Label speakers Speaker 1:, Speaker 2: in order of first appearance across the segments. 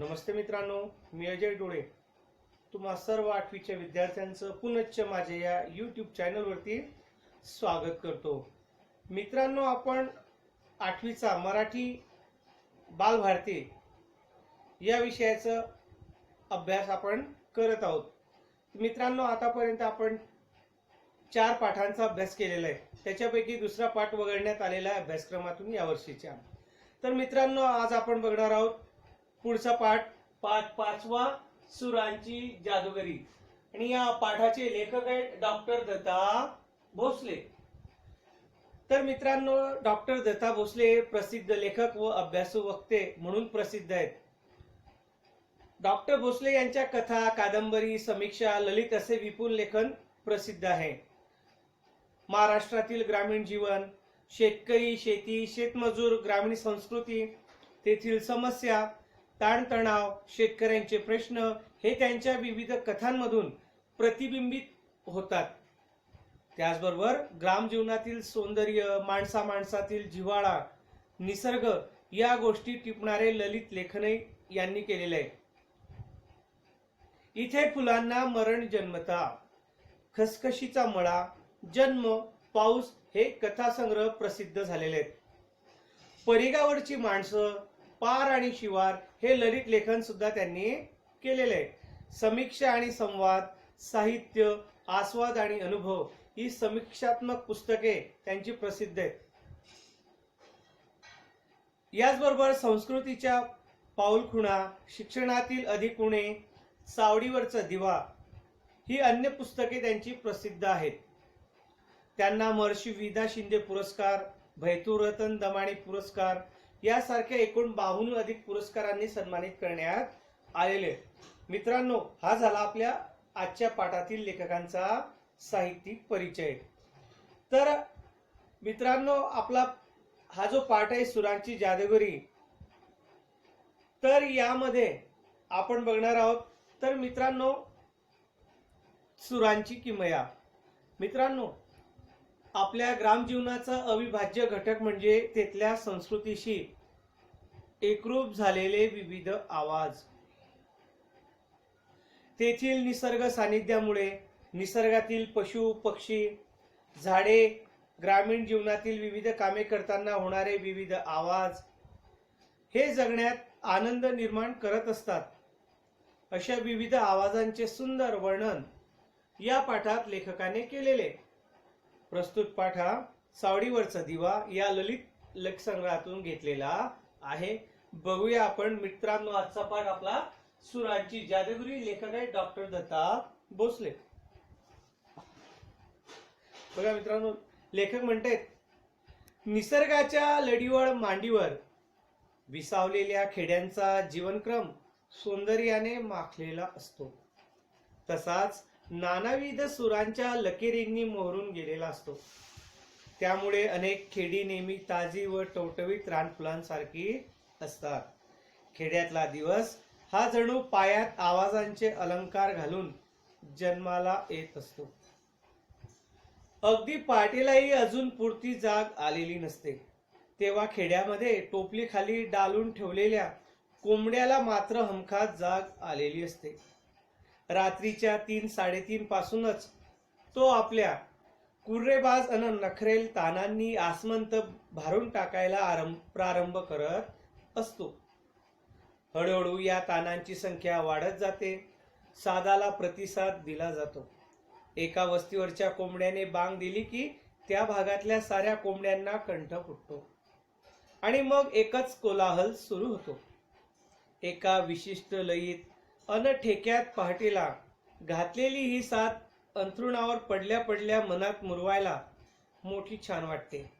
Speaker 1: नमस्ते मित्रांनो मी अजय डोळे. तुम्हा सर्व आठवीच्या विद्यार्थ्यांचं पुनश्च माझ्या या यूट्यूब चॅनलवरती स्वागत करतो. मित्रांनो आपण आठवीचा मराठी बालभारती या विषयाचं अभ्यास आपण करत आहोत. मित्रांनो आतापर्यंत आपण चार पाठांचा अभ्यास केलेला आहे. त्याच्यापैकी दुसरा पाठ वगळण्यात आलेला आहे अभ्यासक्रमातून यावर्षीच्या. तर मित्रांनो आज आपण बघणार आहोत पुढचा पाठ पाठ पाचवा सुरांची जादूगरी. आणि या पाठाचे लेखक आहेत डॉक्टर दत्ता भोसले. तर मित्रांनो डॉक्टर दत्ता भोसले प्रसिद्ध लेखक व अभ्यासू वक्ते म्हणून प्रसिद्ध आहेत. डॉक्टर भोसले यांच्या कथा कादंबरी समीक्षा ललित असे विपुल लेखन प्रसिद्ध आहे. महाराष्ट्रातील ग्रामीण जीवन शेतकरी शेती शेतमजूर ग्रामीण संस्कृती तेथील समस्या ताणतणाव शेतकऱ्यांचे प्रश्न हे त्यांच्या विविध कथांमधून प्रतिबिंबित होतात. त्याचबरोबर ग्राम जीवनातील सौंदर्य माणसा माणसातील जिव्हाळा निसर्ग या गोष्टी टिपणारे ललित लेखनही यांनी केलेले आहे इथे फुलांना मरण जन्मता खसखशीचा मळा जन्म पाऊस हे कथासंग्रह प्रसिद्ध झालेले आहेत. परिगावरची माणसं पार आणि शिवार हे ललित लेखन सुद्धा त्यांनी केलेले आहे. समीक्षा आणि संवाद साहित्य आस्वाद आणि अनुभव ही समीक्षात्मक पुस्तके त्यांची प्रसिद्ध आहेत. याचबरोबर संस्कृतीच्या पाऊलखुणा शिक्षणातील अधिक उणे सावडीवरचा दिवा ही अन्य पुस्तके त्यांची प्रसिद्ध आहेत. त्यांना महर्षी विदा शिंदे पुरस्कार भैतूरतन दमाणी पुरस्कार यासारख्या एकूण बाहून अधिक पुरस्कारांनी सन्मानित करण्यात आलेले मित्रांनो हा झाला आपल्या आजच्या पाठातील लेखकांचा साहित्यिक परिचय. तर मित्रांनो आपला हा जो पाठ आहे सुरांची जादूगरी तर यामध्ये आपण बघणार आहोत तर मित्रांनो सुरांची किमया. मित्रांनो आपल्या ग्रामजीवनाचा अविभाज्य घटक म्हणजे तेथल्या संस्कृतीशी एकरूप झालेले विविध आवाज. तेथील निसर्ग सानिध्यामुळे निसर्गातील पशु पक्षी झाडे ग्रामीण जीवनातील विविध कामे करताना होणारे विविध आवाज हे जगण्यात आनंद निर्माण करत असतात. अशा विविध आवाजांचे सुंदर वर्णन या पाठात लेखकाने केलेले. प्रस्तुत पाठ हा सावडीवरचा दिवा या ललित लेखसंग्रहातून घेतलेला आहे. बघूया आपण मित्रांनो आजचा पाठ आपला सुरांची जादुगिरी लेखक आहे डॉक्टर दत्ता भोसले. बघा मित्रांनो लेखक म्हणतायत निसर्गाच्या लढीवळ मांडीवर विसावलेल्या खेड्यांचा जीवनक्रम सौंदर्याने माखलेला असतो. तसाच नानाविध सुरांच्या लकेरींनी मोहरून गेलेला असतो. त्यामुळे अनेक खेडी नेहमी ताजी व टवटवीत रानफुलांसारखी असतात. खेड्यातला दिवस हा जणू पायात आवाजांचे अलंकार घालून जन्माला येत असतो. अगदी पाटेलाही अजून पुरती जाग आलेली नसते. तेव्हा खेड्यामध्ये टोपली खाली डालून ठेवलेल्या कोंबड्याला मात्र हमखास जाग आलेली असते. रात्रीच्या तीन साडेतीन पासूनच तो आपल्या कुर्रेबाज अन नखरेल तानांनी आसमंत भारून टाकायला आरंभ प्रारंभ करत असतो. हळूहळू या तानांची संख्या वाढत जाते. सादाला प्रतिसाद दिला जातो. एका वस्तीवरच्या कोंबड्याने बांग दिली की त्या भागातल्या साऱ्या कोंबड्यांना कंठ फुटतो. आणि मग एकच कोलाहल सुरू होतो. एका विशिष्ट लयीत अन ठेक्यात पहाटेला घातलेली ही साथ अंथरुणावर पडल्या पडल्या मनात मुरवायला मोठी छान वाटते.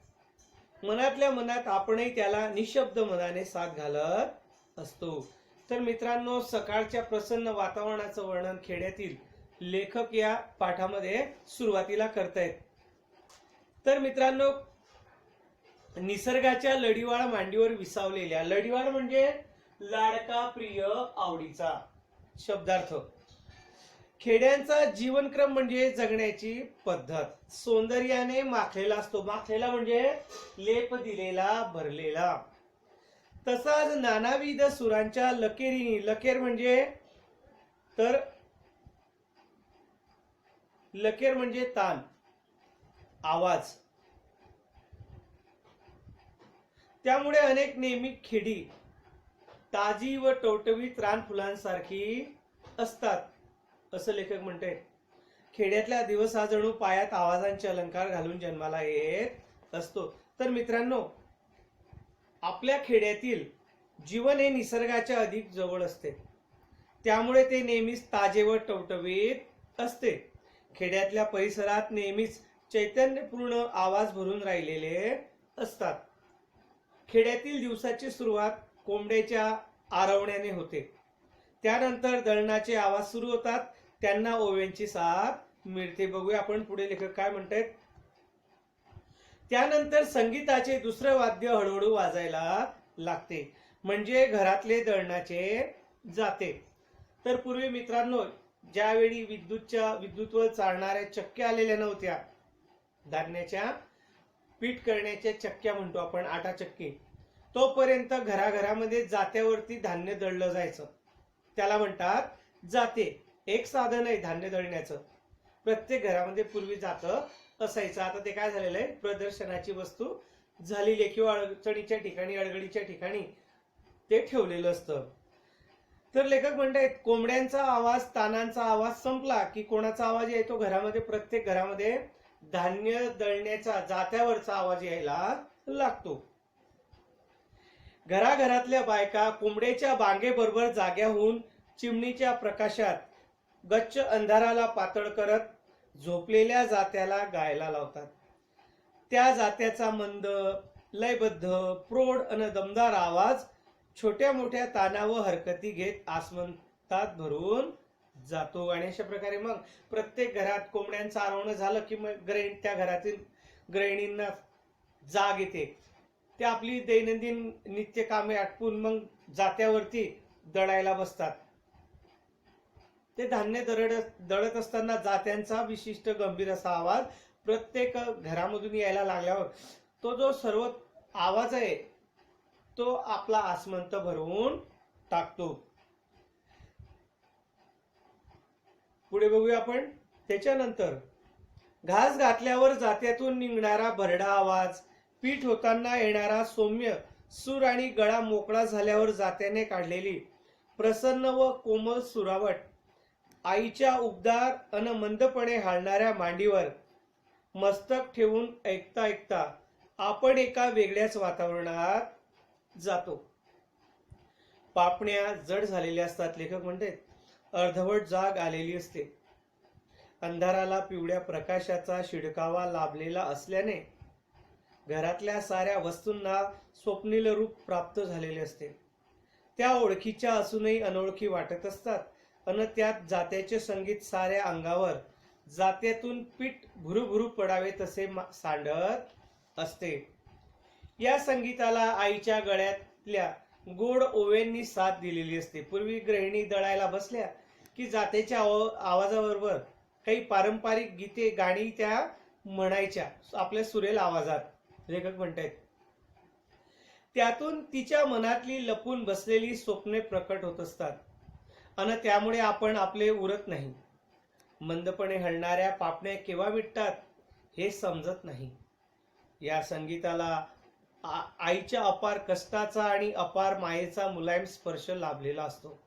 Speaker 1: मनातल्या मनात आपणही त्याला निशब्द मनाने साथ घालत असतो. तर मित्रांनो सकाळच्या प्रसन्न वातावरणाचं वर्णन खेड्यातील लेखक या पाठामध्ये सुरुवातीला करतायत. तर मित्रांनो निसर्गाच्या लढीवाळ मांडीवर विसावलेल्या लढीवाळ म्हणजे लाडका प्रिय आवडीचा. शब्दार्थ. खेड्यांचा जीवनक्रम म्हणजे जगण्याची पद्धत. सौंदर्याने माखलेला असतो. माखलेला म्हणजे लेप दिलेला भरलेला. तसाच नानाविध सुरांच्या लकेरीनी लकेर म्हणजे तर लकेर म्हणजे तान आवाज. त्यामुळे अनेक नेहमी खेडी ताजी व टवटवीत रानफुलांसारखी असतात असं लेखक म्हणते. खेड्यातल्या दिवस हा जणू पायात आवाजांचे अलंकार घालून जन्माला येत असतो. तर मित्रांनो आपल्या खेड्यातील जीवन हे निसर्गाच्या अधिक जवळ असते. त्यामुळे ते नेहमीच ताजे व टवटवीत असते. खेड्यातल्या परिसरात नेहमीच चैतन्यपूर्ण आवाज भरून राहिलेले असतात. खेड्यातील दिवसाची सुरुवात कोंबड्याच्या आरवण्याने होते. त्यानंतर दळणाचे आवाज सुरू होतात. त्यांना ओव्यांची साथ मिळते. बघूया आपण पुढे लेखक काय म्हणतायत. त्यानंतर संगीताचे दुसरं वाद्य हळूहळू वाजायला लागते. म्हणजे घरातले दळणाचे जाते. तर पूर्वी मित्रांनो ज्यावेळी विद्युतच्या विद्युतवर चालणाऱ्या चक्क्या आलेल्या नव्हत्या धान्याच्या पीठ करण्याच्या चक्क्या म्हणतो आपण आटा चक्की. तोपर्यंत घराघरामध्ये जात्यावरती धान्य दळलं जायचं. त्याला म्हणतात जाते. एक साधन आहे धान्य दळण्याचं. प्रत्येक घरामध्ये पूर्वी जातं असायचं. आता ते काय झालेलं आहे? प्रदर्शनाची वस्तू झालेली आहे किंवा अडचणीच्या ठिकाणी अडगडीच्या ठिकाणी ते ठेवलेलं असतं. तर लेखक म्हणतायत कोंबड्यांचा आवाज तानांचा आवाज संपला की कोणाचा आवाज येतो घरामध्ये प्रत्येक घरामध्ये धान्य दळण्याचा जात्यावरचा आवाज यायला लागतो. घराघरातल्या बायका कोंबड्याच्या बांगेबरोबर जाग्या होऊन चिमणीच्या प्रकाशात गच्च अंधाराला पातळ करत झोपलेल्या जात्याला गायला लावतात. त्या जात्याचा मंद लयबद्ध प्रौढ अन दमदार आवाज छोट्या मोठ्या ताना व हरकती घेत आसमंतात भरून जातो. आणि अशा प्रकारे मग प्रत्येक घरात कोंबड्यांचं आरवणं झालं की मग ग्रहिणी त्या घरातील गृहिणींना जाग येते. ते आपली दैनंदिन नित्य कामे आटपून मग जात्यावरती दळायला बसतात. ते धान्य दरड दळत असताना जात्यांचा विशिष्ट गंभीर असा आवाज प्रत्येक घरामधून यायला लागल्यावर तो जो सर्व आवाज आहे तो आपला आसमंत भरवून टाकतो. पुढे बघूया आपण. त्याच्यानंतर घास घातल्यावर जात्यातून निघणारा भरडा आवाज पीठ होताना येणारा सौम्य सूर आणि गळा मोकळा झाल्यावर जात्याने काढलेली प्रसन्न व कोमल सुरावट. आईच्या उबदार अन मंदपणे हालणाऱ्या मांडीवर मस्तक ठेवून ऐकता ऐकता आपण एका वेगळ्याच वातावरणात जातो. पापण्या जड झालेल्या असतात लेखक म्हणते अर्धवट जाग आलेली असते. अंधाराला पिवळ्या प्रकाशाचा शिडकावा लाभलेला असल्याने घरातल्या साऱ्या वस्तूंना स्वप्नील रूप प्राप्त झालेले असते. त्या ओळखीच्या असूनही अनोळखी वाटत असतात. अन त्यात जात्याचे संगीत साऱ्या अंगावर जात्यातून पीठ भुरुभुरु पडावे तसे मा- सांडत असते. या संगीताला आईच्या गळ्यातल्या गोड ओव्यांनी साथ दिलेली असते. पूर्वी गृहिणी दळायला बसल्या की जात्याच्या आवाजाबरोबर काही पारंपरिक गीते गाणी त्या म्हणायच्या. आपल्या सुरेल आवाजात. लेखक म्हणतायत. त्यातून तिच्या मनातली लपून बसलेली स्वप्ने प्रकट होत असतात. आणि त्यामुळे आपण आपले उरत नाही. मंदपणे हलणाऱ्या पापण्या केव्हा विटतात हे समजत नाही. या संगीताला आ- आईच्या अपार कष्टाचा आणि अपार मायेचा मुलायम स्पर्श लाभलेला असतो.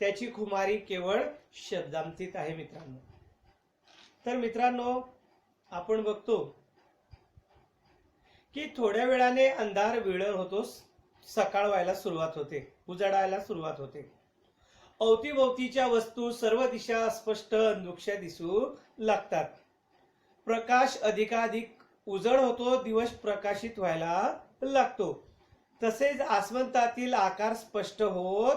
Speaker 1: त्याची खुमारी केवळ शब्दांतीत आहे मित्रांनो. तर मित्रांनो आपण बघतो की थोड्या वेळाने अंधार विळर होतो सकाळ व्हायला सुरुवात होते उजाडायला सुरुवात होते. अवतीभोवतीच्या वस्तू सर्व दिशा स्पष्ट अंधुक्ष दिसू लागतात. प्रकाश अधिकाधिक उजळ होतो दिवस प्रकाशित व्हायला लागतो. तसेच आसमंतातील आकार स्पष्ट होत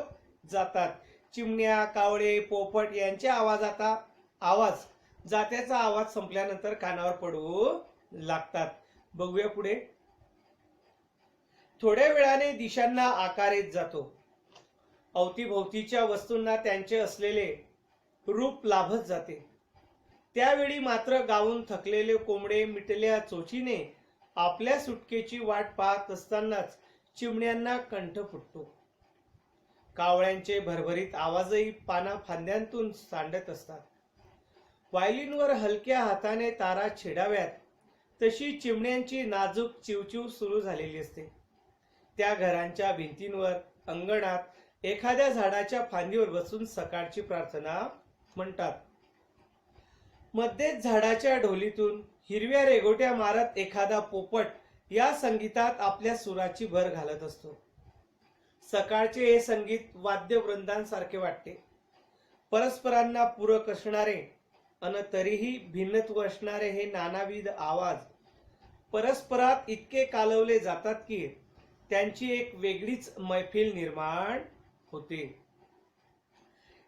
Speaker 1: जातात. चिमण्या कावळे पोपट यांच्या आवाजाचा आवाज जात्याचा आवाज संपल्यानंतर कानावर पडू लागतात. बघूया पुढे. थोड्या वेळाने दिशांना आकार येत जातो. अवतीभोवतीच्या वस्तूंना त्यांचे असलेले रूप लाभत जाते. त्यावेळी मात्र गाऊन थकलेले कोंबडे मिटल्या चोचीने आपल्या सुटकेची वाट पाहत असतानाच चिमण्यांना कंठ फुटतो. कावळ्यांचे भरभरीत आवाजही पाना फांद्यांतून सांडत असतात. वायलींवर हलक्या हाताने तारा छेडाव्यात. तशी चिमण्यांची नाजूक चिवचिव सुरू झालेली असते. त्या घरांच्या भिंतींवर अंगणात एखाद्या झाडाच्या फांदीवर बसून सकाळची प्रार्थना म्हणतात. मध्येच झाडाच्या ढोलीतून हिरव्या रेगोट्या मारत एखादा पोपट या संगीतात आपल्या सुराची भर घालत असतो. सकाळचे हे संगीत वाद्यवृंदांसारखे वाटते. परस्परांना पूरक असणारे अन तरीही भिन्नत्व असणारे हे नानाविध आवाज परस्परात इतके कालवले जातात की त्यांची एक वेगळीच मैफिल निर्माण होते.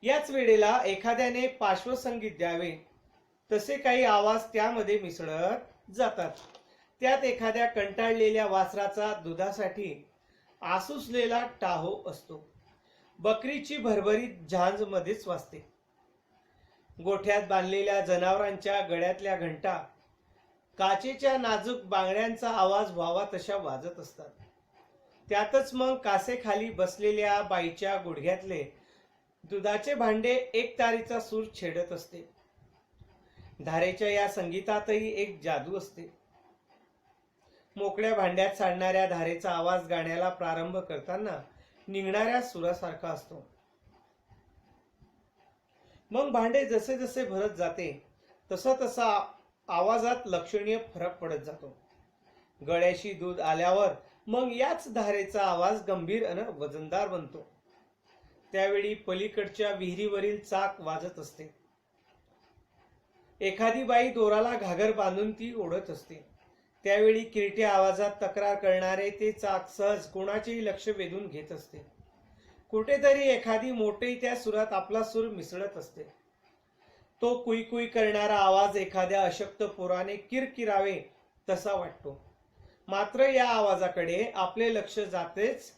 Speaker 1: याच वेळेला एखाद्याने पार्श्वसंगीत द्यावे तसे काही आवाज त्यामध्ये मिसळत जातात. त्यात एखाद्या कंटाळलेल्या वासराचा दुधासाठी आसुसलेला टाहो असतो. बकरीची भरभरीत झांज मध्येच वाजते. गोठ्यात बांधलेल्या जनावरांच्या गळ्यातल्या घंटा काचेच्या नाजूक बांगड्यांचा आवाज व्हावा तशा वाजत असतात. त्यातच मग कासेखाली बसलेल्या बाईच्या गुडघ्यातले दुधाचे भांडे एक तारीचा सूर छेडत असते. धारेच्या या संगीतातही एक जादू असते. मोकळ्या भांड्यात सांडणाऱ्या धारेचा आवाज गाण्याला प्रारंभ करताना निघणाऱ्या सुरासारखा असतो. मग भांडे जसे जसे भरत जाते तसा तसा आवाजात लक्षणीय फरक पडत जातो. गळ्याशी दूध आल्यावर मग याच धारेचा आवाज गंभीर अन वजनदार बनतो. त्यावेळी पलीकडच्या विहिरीवरील चाक वाजत असते. एखादी बाई दोराला घागर बांधून ती ओढत असते. त्यावेळी किरट्या आवाजात तक्रार करणारे ते चाक सहज कोणाचेही लक्ष वेधून घेत असते. कुठेतरी एखादी मोठी त्या सुरात आपला सूर मिसळत असते. तो कुई कुई करणारा आवाज एखाद्या अशक्त पोराने किरकिरावे तसा वाटतो. मात्र या आवाजाकडे आपले लक्ष जातेच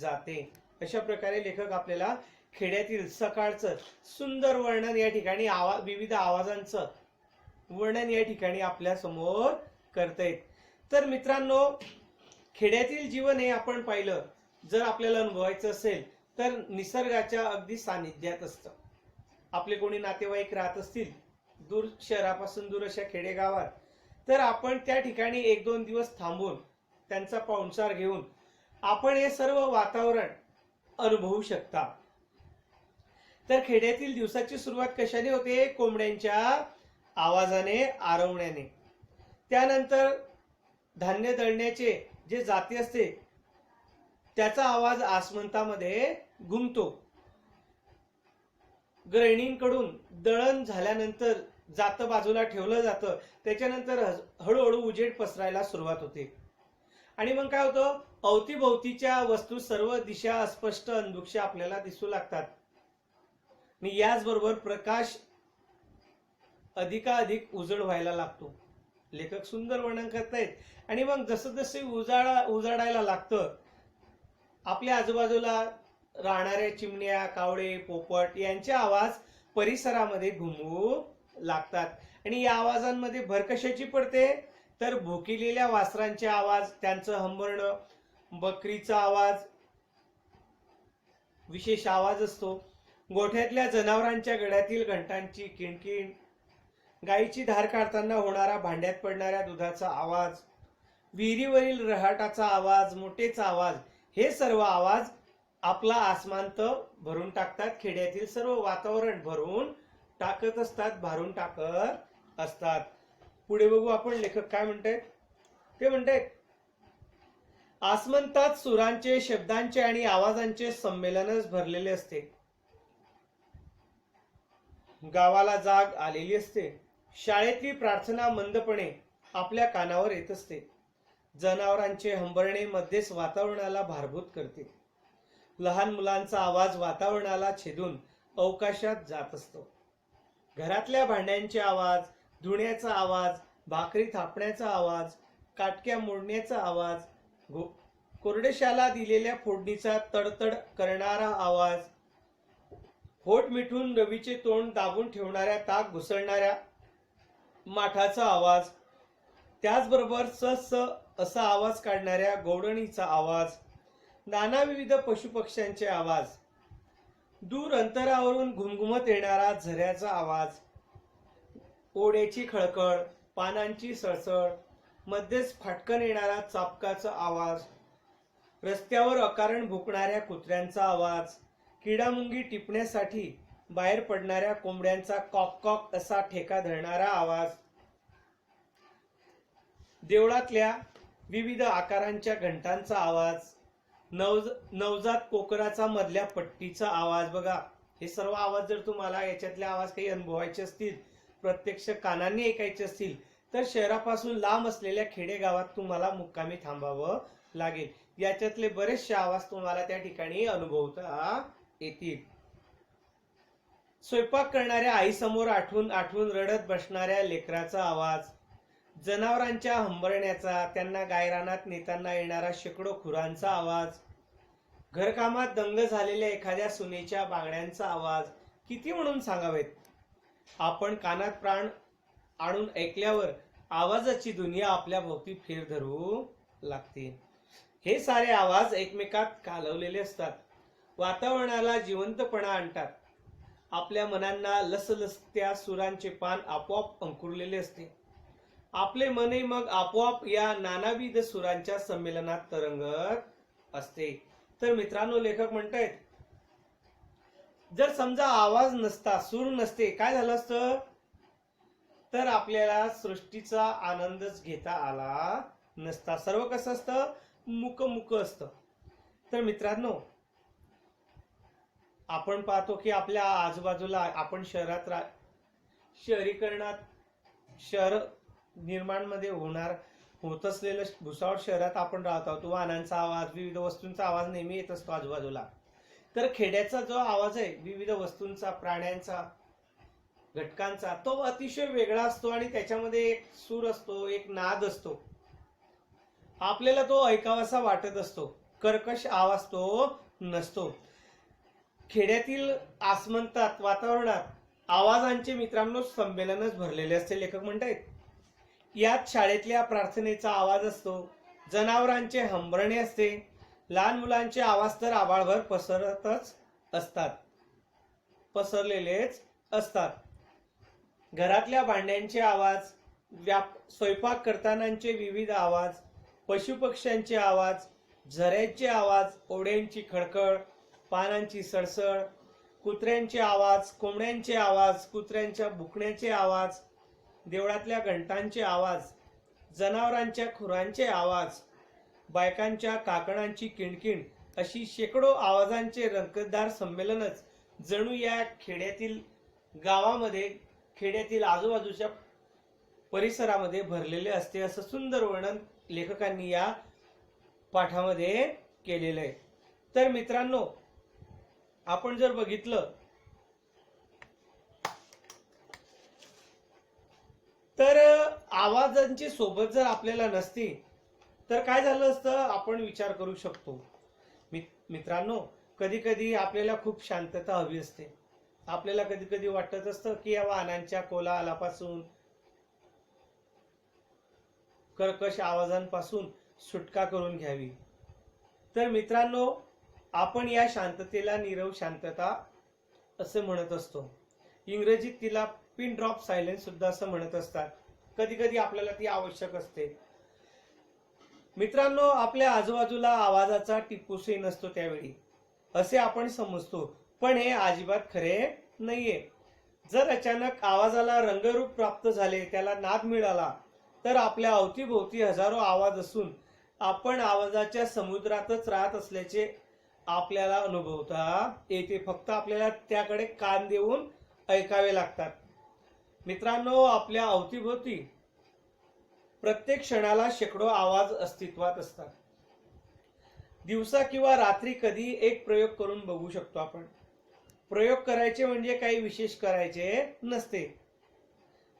Speaker 1: जाते. अशा प्रकारे लेखक आपल्याला खेड्यातील सकाळचं सुंदर वर्णन या ठिकाणी आवा विविध आवाजांचं वर्णन या ठिकाणी आपल्यासमोर करतायत तर मित्रांनो खेड्यातील जीवन हे आपण पाहिलं. जर आपल्याला अनुभवायचं असेल तर निसर्गाच्या अगदी सानिध्यात असतं. आपले कोणी नातेवाईक राहत असतील दूर शहरापासून दूर अशा खेडेगावात तर आपण त्या ठिकाणी एक दोन दिवस थांबून त्यांचा पाहुणचार घेऊन आपण हे सर्व वातावरण अनुभवू शकता. तर खेड्यातील दिवसाची सुरुवात कशाने होते? कोंबड्यांच्या आवाजाने आरवण्याने. त्यानंतर धान्य दळण्याचे जे जाती असते त्याचा आवाज आसमंतामध्ये घुमतो गृहिणींकडून दळण झाल्यानंतर जातं बाजूला ठेवलं जातं. त्याच्यानंतर हळूहळू उजेड पसरायला सुरुवात होते. आणि मग काय होतं? अवतीभोवतीच्या वस्तू सर्व दिशा अस्पष्ट अंधुक्ष आपल्याला दिसू लागतात. आणि याचबरोबर प्रकाश अधिकाधिक उजळ व्हायला लागतो. लेखक सुंदर वर्णन करतायत. आणि मग जसं जसे उजाळा उजाडायला लागतं आपल्या आजूबाजूला राहणाऱ्या चिमण्या कावळे पोपट यांचे आवाज परिसरामध्ये घुमवू लागतात. आणि या आवाजांमध्ये भर कशाची पडते तर भुकिलेल्या वासरांचे आवाज त्यांचं हंबरणं बकरीचा आवाज विशेष आवाज असतो. गोठ्यातल्या जनावरांच्या गळ्यातील घंटांची किणकिण गाईची धार काढताना होणारा भांड्यात पडणाऱ्या दुधाचा आवाज विहिरीवरील रहाटाचा आवाज मोठेचा आवाज हे सर्व आवाज आपला आसमांत भरून टाकतात खेड्यातील सर्व वातावरण भरून टाकत असतात भारून टाकत असतात. पुढे बघू आपण लेखक काय म्हणतायत? ते म्हणतायत आसमंतात सुरांचे शब्दांचे आणि आवाजांचे संमेलनच भरलेले असते. गावाला जाग आलेली असते. शाळेतली प्रार्थना मंदपणे आपल्या कानावर येत असते. जनावरांचे हंबरणे मध्येच वातावरणाला भारभूत करते लहान मुलांचा आवाज वातावरणाला छेदून अवकाशात जात असतो. घरातल्या भांड्यांचे आवाज धुण्याचा आवाज भाकरी थापण्याचा आवाज काटक्या मोडण्याचा आवाज गो- कोरडेशाला दिलेल्या फोडणीचा तडतड करणारा आवाज होट मिठून रवीचे तोंड दाबून ठेवणाऱ्या ताक घुसळणाऱ्या माठाचा आवाज त्याचबरोबर स स असा आवाज काढणाऱ्या गौडणीचा आवाज नानाविविध पशुपक्ष्यांचे आवाज दूर अंतरावरून घुमघुमत येणारा झऱ्याचा आवाज ओढ्याची खळखळ पानांची सळसळ मध्येच फाटकन येणारा चापकाचा आवाज रस्त्यावर अकारण भुकणाऱ्या कुत्र्यांचा आवाज किडामुंगी टिपण्यासाठी बाहेर पडणाऱ्या कोंबड्यांचा कॉक कॉक असा ठेका धरणारा आवाज देवळातल्या विविध आकारांच्या घंटांचा आवाज नवज नवजात कोकराचा मधल्या पट्टीचा आवाज बघा. हे सर्व आवाज जर तुम्हाला याच्यातले आवाज काही अनुभवायचे असतील प्रत्यक्ष कानांनी ऐकायचे असतील तर शहरापासून लांब असलेल्या खेडेगावात तुम्हाला मुक्कामी थांबावं लागेल. याच्यातले बरेचसे आवाज तुम्हाला त्या ठिकाणी अनुभवता येतील. स्वयंपाक करणाऱ्या आईसमोर आठवून आठवून रडत बसणाऱ्या लेकराचा आवाज जनावरांच्या हंबरण्याचा त्यांना गायरानात नेताना येणारा शेकडो खुरांचा आवाज घरकामात दंग झालेल्या एखाद्या सुनेच्या बांगड्यांचा आवाज किती म्हणून सांगावेत? आपण कानात प्राण आणून ऐकल्यावर आवाजाची दुनिया आपल्या भोवती फेर धरू लागते. हे सारे आवाज एकमेकात कालवलेले असतात. वातावरणाला जिवंतपणा आणतात. आपल्या मनांना लसलसत्या सुरांचे पान आपोआप अंकुरलेले असते. आपले मने मग आपोआप या नानाविध सुरांच्या संमेलनात तरंगत असते. तर मित्रांनो लेखक म्हणतायत जर समजा आवाज नसता सूर नसते काय झालं असतं? तर आपल्याला सृष्टीचा आनंदच घेता आला नसता. सर्व कसं असतं? मुक मुक असतं. तर मित्रांनो आपण पाहतो की आपल्या आजूबाजूला आपण शहरात रा शहरीकरणात शहर निर्माणमध्ये होणार होत असलेलं भुसावळ शहरात आपण राहत आहोत. वाहनांचा आवाज विविध वस्तूंचा आवाज नेहमी येत असतो आजूबाजूला. तर खेड्याचा जो आवाज आहे विविध वस्तूंचा प्राण्यांचा घटकांचा तो अतिशय वेगळा असतो आणि त्याच्यामध्ये एक सूर असतो एक नाद असतो. आपल्याला तो ऐकावासा वाटत असतो. कर्कश आवाज तो नसतो. खेड्यातील आसमंतात वातावरणात आवाजांचे मित्रांनो संमेलनच भरलेले असते लेखक म्हणतायत. यात शाळेतल्या प्रार्थनेचा आवाज असतो जनावरांचे हंबरणे असते लहान मुलांचे आवाज तर आबाळभर पसरतच असतात पसरलेलेच असतात. घरातल्या भांड्यांचे आवाज व्याप स्वयंपाक करतानाचे विविध आवाज पशुपक्ष्यांचे आवाज झऱ्यांचे आवाज ओढ्यांची खडखड पानांची सळसळ कुत्र्यांचे आवाज कोंबड्यांचे आवाज कुत्र्यांच्या भुकण्याचे आवाज देवळातल्या घंटांचे आवाज जनावरांच्या खुरांचे आवाज बायकांच्या काकणांची किणकिण अशी शेकडो आवाजांचे रंगतदार संमेलनच जणू या खेड्यातील गावामध्ये खेड्यातील आजूबाजूच्या परिसरामध्ये भरलेले असते असं सुंदर वर्णन लेखकांनी या पाठामध्ये केलेलं आहे. तर मित्रांनो आपण जर बघितलं तर आवाजांची सोबत जर आपल्याला नसती तर काय झालं असतं? आपण विचार करू शकतो. मित- मित्रांनो कधी कधी आपल्याला खूप शांतता हवी असते. आपल्याला कधी कधी वाटत असतं की या वाहनांच्या कोलाहलापासून कर्कश आवाजांपासून सुटका करून घ्यावी. तर मित्रांनो आपण या शांततेला नीरव शांतता असं म्हणत असतो. इंग्रजीत तिला पिन ड्रॉप सायलेन्स सुद्धा असं म्हणत असतात. कधी कधी आपल्याला ती आवश्यक असते. मित्रांनो आपल्या आजूबाजूला आवाजाचा टिपूसही नसतो त्यावेळी. असे आपण समजतो. पण हे अजिबात खरे नाहीये. जर अचानक आवाजाला रंगरूप प्राप्त झाले त्याला नाद मिळाला तर आपल्या अवतीभोवती हजारो आवाज असून आपण आवाजाच्या समुद्रातच राहत असल्याचे आपल्याला अनुभवता येते. फक्त आपल्याला त्याकडे कान देऊन ऐकावे लागतात. मित्रांनो आपल्या अवतीभोवती प्रत्येक क्षणाला शेकडो आवाज अस्तित्वात असतात. दिवसा किंवा रात्री कधी एक प्रयोग करून बघू शकतो आपण. प्रयोग करायचे म्हणजे काही विशेष करायचे नसते.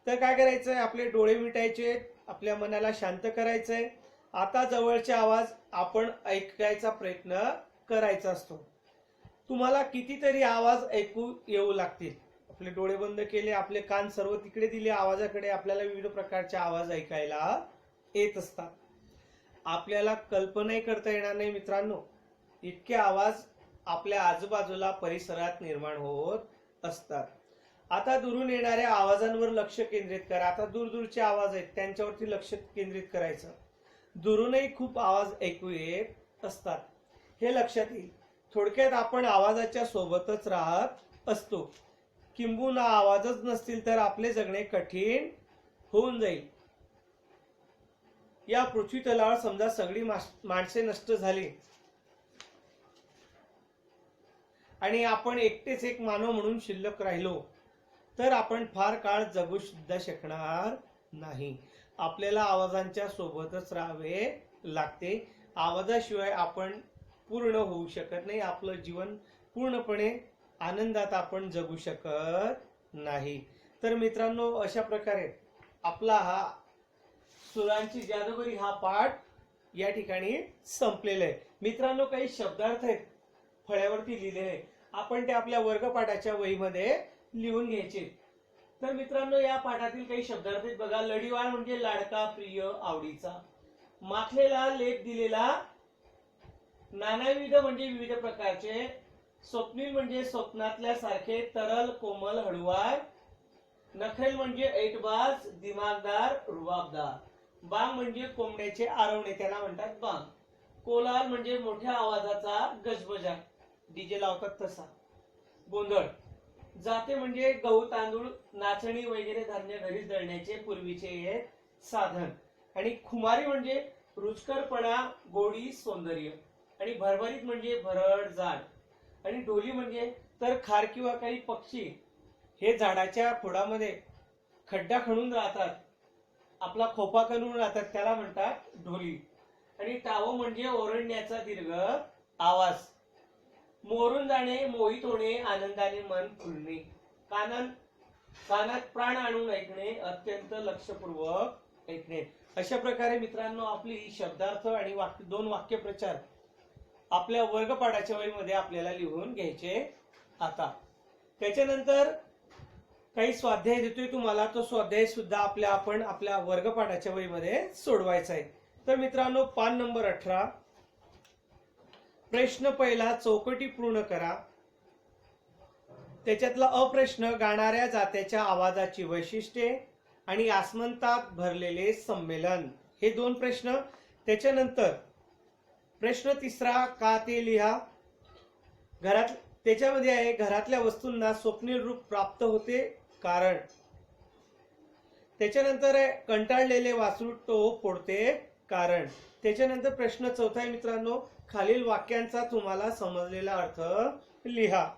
Speaker 1: तर काय करायचंय? आपले डोळे मिटायचे आपल्या मनाला शांत करायचंय. आता जवळचे आवाज आपण ऐकायचा प्रयत्न करायचा असतो. तुम्हाला कितीतरी आवाज ऐकू येऊ लागतील. आपले डोळे बंद केले आपले कान सर्व तिकडे दिले आवाजाकडे आपल्याला विविध प्रकारचे आवाज ऐकायला येत असतात. आपल्याला कल्पनाही करता येणार नाही मित्रांनो. इतके आवाज आपल्या आजूबाजूला परिसरात निर्माण होत असतात. आता दुरून येणाऱ्या आवाजांवर लक्ष केंद्रित करा. आता दूरदूरचे आवाज आहेत त्यांच्यावरती लक्ष केंद्रित करायचं. दुरूनही खूप आवाज ऐकू येत असतात. हे लक्षात येईल. थोडक्यात आपण आवाजाच्या सोबतच राहत असतो. किंबहुना आवाजच नसतील तर आपले जगणे कठीण होऊन जाईल. या पृथ्वी तलावर समजा सगळी मास- माणसे नष्ट झाली. आणि आपण एकटेच एक मानव म्हणून शिल्लक राहिलो तर आपण फार काळ जगू सुद्धा शकणार नाही. आपल्याला आवाजांच्या सोबतच राहावे लागते. आवाजाशिवाय आपण पूर्ण होऊ शकत नाही. आपलं जीवन पूर्णपणे आनंदात आपण जगू शकत नाही. तर मित्रांनो अशा प्रकारे आपला हा सुरांची जादूगरी हा पाठ या ठिकाणी संपलेला आहे. मित्रांनो काही शब्दार्थ आहेत फळ्यावरती लिहिलेले आहे. आपण ते आपल्या वर्गपाठाच्या वहीमध्ये लिहून घ्यायचे तर मित्रांनो या पाठातील काही शब्दार्थ आहेत. बघा लढीवाळ म्हणजे लाडका प्रिय आवडीचा. माखलेला लेप दिलेला नानाविध म्हणजे विविध प्रकारचे स्वप्नील म्हणजे स्वप्नातल्या सारखे तरल कोमल हळुवार. नखरेल म्हणजे ऐटबाज दिमागदार रुबाबदार. बांग म्हणजे कोंबड्याचे आरवणे त्याला म्हणतात बांग कोलाल म्हणजे मोठ्या आवाजाचा गजबजा. डीजे लावतात तसा. गोंधळ. जाते म्हणजे गहू तांदूळ नाचणी वगैरे धान्य घरीच दळण्याचे पूर्वीचे हे साधन. आणि खुमारी म्हणजे रुचकरपणा गोडी सौंदर्य. आणि भरभरीत म्हणजे भरड जाड. आणि ढोली म्हणजे तर खार किंवा काही पक्षी हे झाडाच्या खोडामध्ये खड्डा खणून राहतात. आपला खोपा करून राहतात त्याला म्हणतात ढोली आणि टावो म्हणजे ओरडण्याचा दीर्घ आवाज. मोरून जाणे मोहित होणे आनंदाने मन फुलणे कानान कानात प्राण आणून ऐकणे अत्यंत लक्षपूर्वक ऐकणे. अशा प्रकारे मित्रांनो आपली शब्दार्थ आणि वाक्य दोन वाक्यप्रचार आपल्या वर्गपाठाच्या वहीमध्ये आपल्याला लिहून घ्यायचे आता. त्याच्यानंतर काही स्वाध्याय देतोय तुम्हाला तो स्वाध्याय सुद्धा आपल्या आपण आपल्या वर्गपाठाच्या वहीमध्ये सोडवायचा आहे. तर मित्रांनो पान नंबर अठरा. प्रश्न पहिला चौकटी पूर्ण करा. त्याच्यातला अप्रश्न गाणाऱ्या जात्याच्या आवाजाची वैशिष्ट्ये आणि आसमंतात भरलेले संमेलन. हे दोन प्रश्न. त्याच्यानंतर प्रश्न तिसरा का ते लिहा. घरात त्याच्यामध्ये आहे घरातल्या वस्तूंना स्वप्नील रूप प्राप्त होते कारण. त्याच्यानंतर आहे कंटाळलेले वासरू टो फोडते कारण. त्याच्यानंतर प्रश्न चौथा आहे मित्रांनो खालील वाक्यांचा तुम्हाला समजलेला अर्थ लिहा.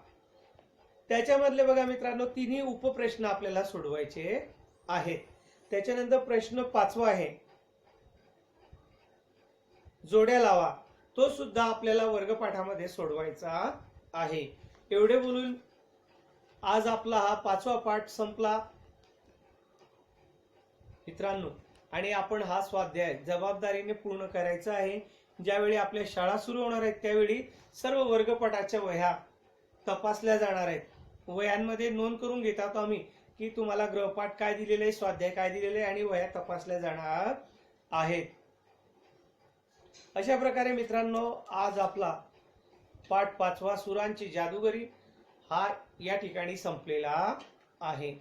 Speaker 1: त्याच्यामधले बघा मित्रांनो तिन्ही उपप्रश्न आपल्याला सोडवायचे आहेत. त्याच्यानंतर प्रश्न पाचवा आहे. जोड्या लावा. तो सुद्धा आपल्याला वर्गपाठामध्ये सोडवायचा आहे. एवढे बोलून आज आपला हा पाचवा पाठ संपला. मित्रांनो आणि आपण हा स्वाध्याय जबाबदारीने पूर्ण करायचा आहे. ज्यावेळी आपल्या शाळा सुरू होणार आहेत त्यावेळी सर्व वर्गपटाच्या वह्या तपासल्या जाणार आहेत. वह्यांमध्ये नोंद करून घेतात आम्ही की तुम्हाला गृहपाठ काय दिलेले आहे स्वाध्याय काय दिलेले आहे आणि वह्या तपासल्या जाणार आहेत. अशा प्रकारे मित्रांनो आज आपला पाठ पाचवा सुरांची जादूगरी हा या ठिकाणी संपलेला आहे.